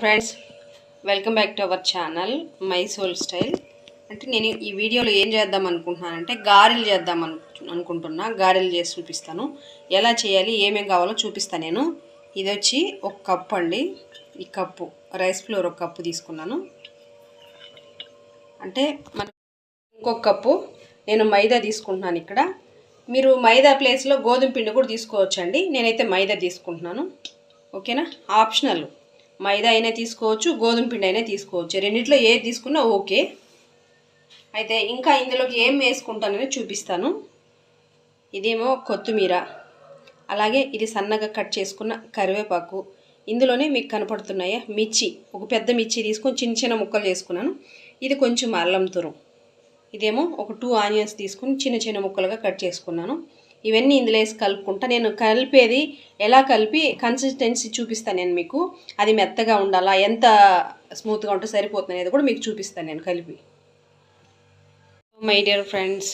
Friends welcome back to our channel my soul style అంటే నేను ఈ వీడియోలో ఏం చేద్దాం అనుకుంటున్నానంటే గారెలు చేద్దాం అను అనుకుంటున్నా. గారెలు చేసి చూపిస్తాను. ఎలా చేయాలి ఏమేమి కావాలో చూపిస్తాను నేను. ఇది వచ్చి ఒక కప్పు అండి. ఈ కప్పు రైస్ ఫ్లోర్ ఒక కప్పు తీసుకున్నాను. అంటే మన ఇంకొక కప్పు నేను మైదా తీసుకుంటున్నాను ఇక్కడ. మీరు మైదా ప్లేస్లో గోధుమ పిండి కూడా తీసుకోవచ్చండి. నేనైతే మైదా తీసుకుంటున్నాను. ఓకేనా? ఆప్షనల్. మైదా అయినా తీసుకోవచ్చు గోధుమ పిండి అయినా తీసుకోవచ్చు. రెండిట్లో ఏది తీసుకున్నా ఓకే. అయితే ఇంకా ఇందులోకి ఏం వేసుకుంటానని చూపిస్తాను. ఇదేమో కొత్తిమీర. అలాగే ఇది సన్నగా కట్ చేసుకున్న కరివేపాకు. ఇందులోనే మీకు కనపడుతున్నాయా మిర్చి. ఒక పెద్ద మిర్చి తీసుకొని చిన్న చిన్న ముక్కలు చేసుకున్నాను. ఇది కొంచెం అల్లం తురం ఇదేమో ఒక టూ ఆనియన్స్ తీసుకుని చిన్న చిన్న ముక్కలుగా కట్ చేసుకున్నాను. ఇవన్నీ ఇందులో వేసి కలుపుకుంటా. నేను కలిపేది ఎలా కలిపి కన్సిస్టెన్సీ చూపిస్తాను నేను మీకు. అది మెత్తగా ఉండాలా ఎంత స్మూత్గా ఉంటే సరిపోతుంది అనేది కూడా మీకు చూపిస్తాను నేను కలిపి. మై డియర్ ఫ్రెండ్స్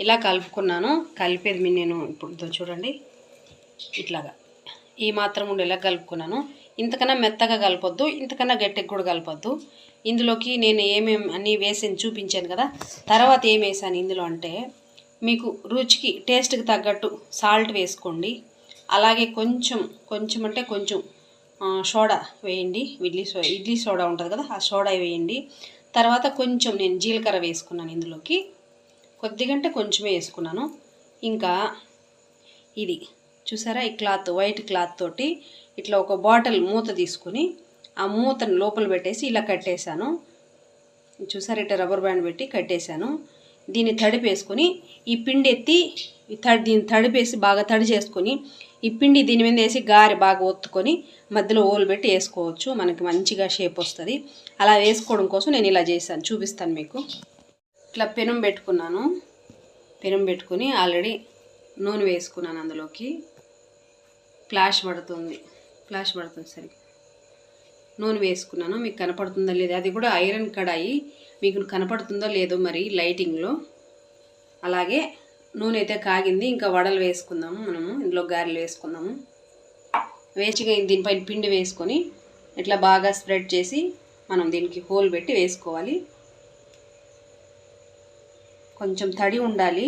ఇలా కలుపుకున్నాను. కలిపేది మీ నేను ఇప్పుడు చూడండి. ఇట్లాగా. ఈ మాత్రం ఉండేలా కలుపుకున్నాను. ఇంతకన్నా మెత్తగా కలపొద్దు ఇంతకన్నా గట్టిగా కూడా కలపొద్దు. ఇందులోకి నేను ఏమేమి అన్నీ వేసి చూపించాను కదా తర్వాత ఏం వేసాను ఇందులో అంటే మీకు రుచికి టేస్ట్కి తగ్గట్టు సాల్ట్ వేసుకోండి. అలాగే కొంచెం కొంచెం అంటే కొంచెం సోడా వేయండి. ఇడ్లీ సో ఇడ్లీ సోడా ఉంటుంది కదా ఆ సోడా వేయండి. తర్వాత కొంచెం నేను జీలకర్ర వేసుకున్నాను ఇందులోకి. కొద్దిగంటే కొంచెమే వేసుకున్నాను. ఇంకా ఇది చూసారా ఈ క్లాత్ వైట్ క్లాత్ తోటి ఇట్లా ఒక బాటిల్ మూత తీసుకుని ఆ మూతను లోపల పెట్టేసి ఇలా కట్టేశాను. చూసారా ఇట్లా రబ్బర్ బ్యాండ్ పెట్టి కట్టేశాను. దీన్ని తడిపేసుకొని ఈ పిండి ఎత్తి తడి దీన్ని తడిపేసి బాగా తడి చేసుకొని ఈ పిండి దీని మీద వేసి గారె బాగా ఒత్తుకొని మధ్యలో ఓలు పెట్టి వేసుకోవచ్చు. మనకి మంచిగా షేప్ వస్తుంది. అలా వేసుకోవడం కోసం నేను ఇలా చేశాను. చూపిస్తాను మీకు. ఇట్లా పెనం పెట్టుకున్నాను. పెనం పెట్టుకుని ఆల్రెడీ నూనె వేసుకున్నాను అందులోకి. ఫ్లాష్ పడుతుంది. ఫ్లాష్ పడుతుంది సరే నూనె వేసుకున్నాను. మీకు కనపడుతుందో లేదో అది కూడా ఐరన్ కడాయి. మీకు కనపడుతుందో లేదో మరి లైటింగ్లో. అలాగే నూనె అయితే కాగింది. ఇంకా వడలు వేసుకుందాము మనము. ఇందులో గారెలు వేసుకుందాము. వేచిగా దీనిపైన పిండి వేసుకొని ఇట్లా బాగా స్ప్రెడ్ చేసి మనం దీనికి హోల్ పెట్టి వేసుకోవాలి. కొంచెం తడి ఉండాలి.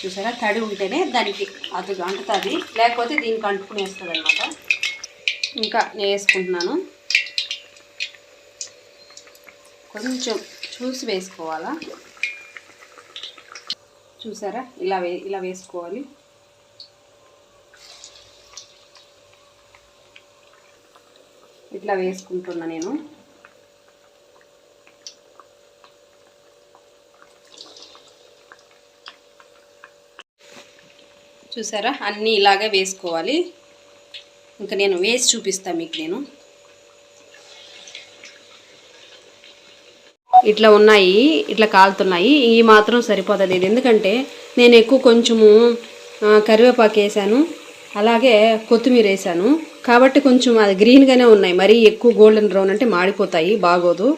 చూసారా? తడి ఉంటేనే దానికి అది అంటుతుంది. లేకపోతే దీనికి అంటుకుని వేస్తుంది అనమాట ఇంకా నేను వేసుకుంటున్నాను కొంచెం చూసి వేసుకోవాలా? చూసారా? ఇలా వే ఇలా వేసుకోవాలి. ఇట్లా వేసుకుంటున్నా నేను. చూసారా? అన్నీ ఇలాగే వేసుకోవాలి. ఇంకా నేను వేసి చూపిస్తాను మీకు నేను. ఇట్లా ఉన్నాయి ఇట్లా కాలుతున్నాయి ఈ మాత్రం సరిపోతుంది ఇది ఎందుకంటే నేను ఎక్కువ కొంచెము కరివేపాకు వేసాను అలాగే కొత్తిమీర వేసాను. కాబట్టి కొంచెం అది గ్రీన్గానే ఉన్నాయి. మరీ ఎక్కువ గోల్డెన్ బ్రౌన్ అంటే మాడిపోతాయి బాగోదు.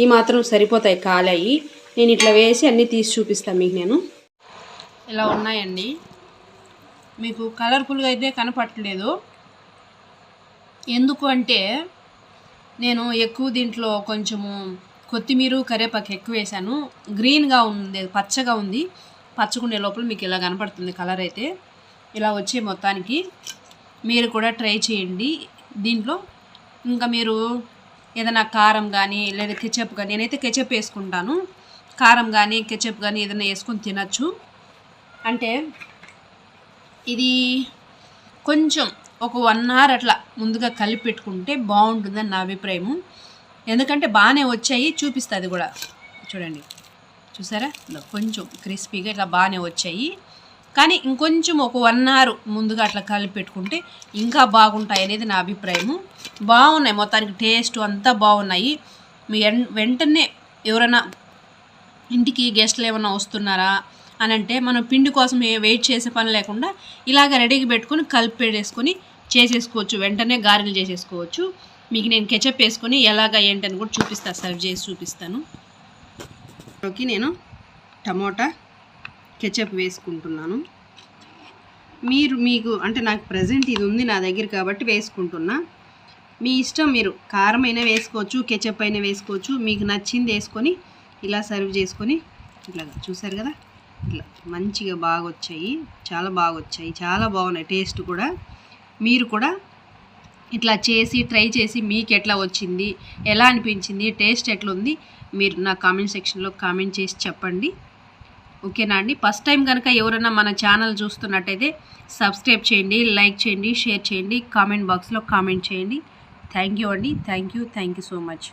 ఈ మాత్రం సరిపోతాయి కాలాయి. నేను ఇట్లా వేసి అన్నీ తీసి చూపిస్తాను మీకు నేను. ఇలా ఉన్నాయండి. మీకు కలర్ఫుల్గా అయితే కనపట్టలేదు ఎందుకు అంటే నేను ఎక్కువ దీంట్లో కొంచెము కొత్తిమీర కరివేపాకు ఎక్కువ వేసాను. గ్రీన్గా ఉంది పచ్చగా ఉంది. పచ్చకుండే లోపల మీకు ఇలా కనపడుతుంది కలర్ అయితే. ఇలా వచ్చే మొత్తానికి మీరు కూడా ట్రై చేయండి. దీంట్లో ఇంకా మీరు ఏదైనా కారం కానీ లేదా కెచప్ కానీ నేనైతే కెచప్ వేసుకుంటాను. కారం కానీ కెచప్ కానీ ఏదైనా వేసుకొని తినచ్చు. అంటే ఇది కొంచెం ఒక వన్ అవర్ అట్లా ముందుగా కలిపి పెట్టుకుంటే బాగుంటుందని నా అభిప్రాయము. ఎందుకంటే బాగానే వచ్చాయి చూపిస్తుంది కూడా. చూడండి. చూసారా? కొంచెం క్రిస్పీగా ఇట్లా బాగానే వచ్చాయి. కానీ ఇంకొంచెం ఒక వన్ అవర్ ముందుగా అట్లా కలిపి పెట్టుకుంటే ఇంకా బాగుంటాయి అనేది నా అభిప్రాయము. బాగున్నాయి మొత్తానికి టేస్ట్ అంతా బాగున్నాయి. మీ వెంటనే ఎవరైనా ఇంటికి గెస్ట్లు ఏమైనా వస్తున్నారా? అని అంటే మనం పిండి కోసం ఏ- వెయిట్ చేసే పని లేకుండా ఇలాగ రెడీగా పెట్టుకొని కలిపి పెట్టేసుకొని చేసేసుకోవచ్చు. వెంటనే గారెలు చేసేసుకోవచ్చు. మీకు నేను కెచప్ వేసుకొని ఎలాగ ఏంటని కూడా చూపిస్తాను సర్వ్ చేసి చూపిస్తాను. ఓకే నేను టమోటా కెచప్ వేసుకుంటున్నాను. మీరు మీకు అంటే నాకు ప్రజెంట్ ఇది ఉంది నా దగ్గర కాబట్టి వేసుకుంటున్నా. మీ ఇష్టం మీరు కారం అయినా వేసుకోవచ్చు కెచప్ అయినా వేసుకోవచ్చు. మీకు నచ్చింది వేసుకొని ఇలా సర్వ్ చేసుకొని ఇట్లా చూసారు కదా? ఇట్లా మంచిగా బాగా వచ్చాయి చాలా బాగా వచ్చాయి చాలా బాగున్నాయి టేస్ట్ కూడా. మీరు కూడా ఇట్లా చేసి ట్రై చేసి మీకు ఎట్లా వచ్చింది ఎలా అనిపించింది టేస్ట్ ఎట్లుంది మీరు నా కామెంట్ సెక్షన్లో కామెంట్ చేసి చెప్పండి. ఓకేనా అండి? ఫస్ట్ టైం కనుక ఎవరైనా మన ఛానల్ చూస్తున్నట్టయితే సబ్స్క్రైబ్ చేయండి లైక్ చేయండి షేర్ చేయండి కామెంట్ బాక్స్లో కామెంట్ చేయండి. థ్యాంక్ యూ అండి. Thank you. Thank you so much.